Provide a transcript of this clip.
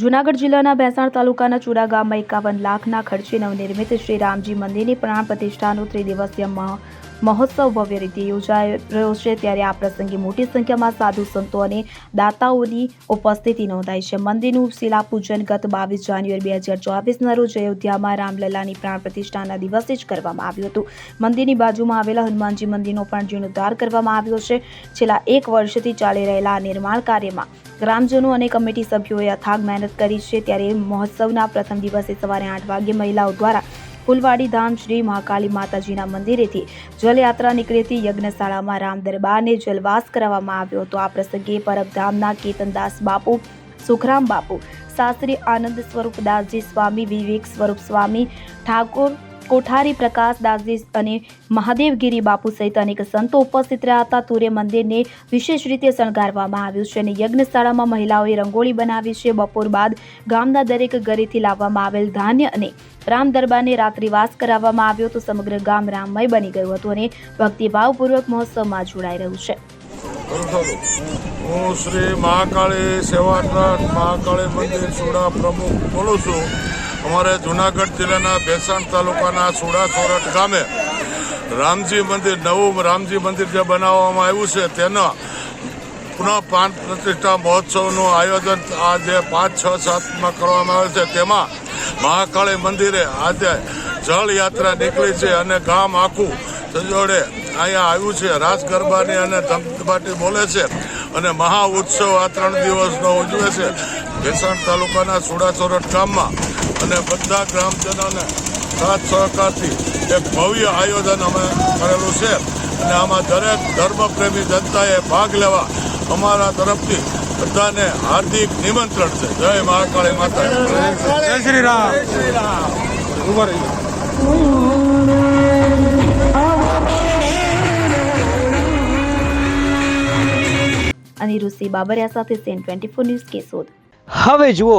જૂનાગઢ જિલ્લાના ભેંસાણ તાલુકાના ચુડા ગામમાં એકાવન લાખના ખર્ચે નવનિર્મિત શ્રી રામજી મંદિરની પ્રાણ પ્રતિષ્ઠાનું ત્રિદિવસીય મહોત્સવ ભવ્ય રીતે યોજાઈ રહ્યો છે. ત્યારે આ પ્રસંગે મોટી સંખ્યામાં સાધુ સંતો અને દાતાઓની ઉપસ્થિતિ નોંધાઈ છે. મંદિરનું શિલાપૂજન ગત બાવીસ જાન્યુઆરી બે હજાર ચોવીસના રોજ અયોધ્યામાં રામલલાની પ્રાણ પ્રતિષ્ઠાના દિવસે જ કરવામાં આવ્યું હતું. મંદિરની બાજુમાં આવેલા હનુમાનજી મંદિરનો પણ જીર્ણોદ્ધાર કરવામાં આવ્યો છે. છેલ્લા એક વર્ષથી ચાલી રહેલા આ નિર્માણ કાર્યમાં ગ્રામજનો અને કમિટી સભ્યોએ અથાગ મહેનત કરી છે. ત્યારે મહોત્સવના પ્રથમ દિવસે સવારે આઠ વાગ્યે મહિલાઓ દ્વારા ફૂલવાડી ધામ શ્રી મહાકાળી માતાજીના મંદિરેથી જલયાત્રા નીકળી હતી. યજ્ઞશાળામાં રામ દરબારને જલવાસ કરાવવામાં આવ્યો હતો. આ પ્રસંગે પરબધામના કેતનદાસ બાપુ, સુખરામ બાપુ, શાસ્ત્રી આનંદ સ્વરૂપ દાસજી સ્વામી, વિવેક સ્વરૂપ સ્વામી, ઠાકોર કોઠારી, પ્રકાશ દાસજી અને મહાદેવગીરી બાપુ સહિત અનેક સંતો ઉપસ્થિત રહ્યા હતા. સૂર્ય મંદિરને વિશેષ રીતે શણગારવામાં આવ્યું છે અને યજ્ઞશાળામાં મહિલાઓએ રંગોળી બનાવી છે. બપોર બાદ ગામના દરેક ઘરેથી લાવવામાં આવેલ ધાન્ય અને રામ દરબારને રાત્રિવાસ કરાવવામાં આવ્યો તો સમગ્ર ગામ રામમય બની ગયું હતું અને ભક્તિભાવપૂર્વક મહોત્સવમાં જોડાઈ રહ્યું છે. હું શ્રી મહાકાળી સેવા ટ્રસ્ટ મહાકાળી મંદિર સોડા પ્રમુખ બોલું છું. અમારે જુનાગઢ જિલ્લાના ભેસાણ તાલુકાના સુડાસોરઠ ગામે રામજી મંદિર, નવું રામજી મંદિર જે બનાવવામાં આવ્યું છે, તેના પુનઃ પ્રાણ પ્રતિષ્ઠા મહોત્સવનું આયોજન આજે પાંચ, છ, સાતમાં કરવામાં આવે છે. તેમાં મહાકાળી મંદિરે આજે જળયાત્રા નીકળી છે અને ગામ આખું સજોડે અહીંયા આવ્યું છે. રાસ ગરબાની અને ધમધમાટી બોલે છે અને મહા ઉત્સવ આ ત્રણ દિવસનો ઉજવે છે. ભેસાણ તાલુકાના સુડાસોરઠ ગામમાં અને બધા ગ્રામજનોને સાથ સહકારથી એક ભવ્ય આયોજન અમે કરેલું છે. અને આમાં દરેક ધર્મપ્રેમી જનતાએ ભાગ લેવા અમારા તરફથી બધાને હાર્દિક નિમંત્રણ છે. જય મહાકાળી માતા જય શ્રી રામ. અનિરુદ્ધ બાબરિયા સાથે C N twenty four news Keshod. હવે જુઓ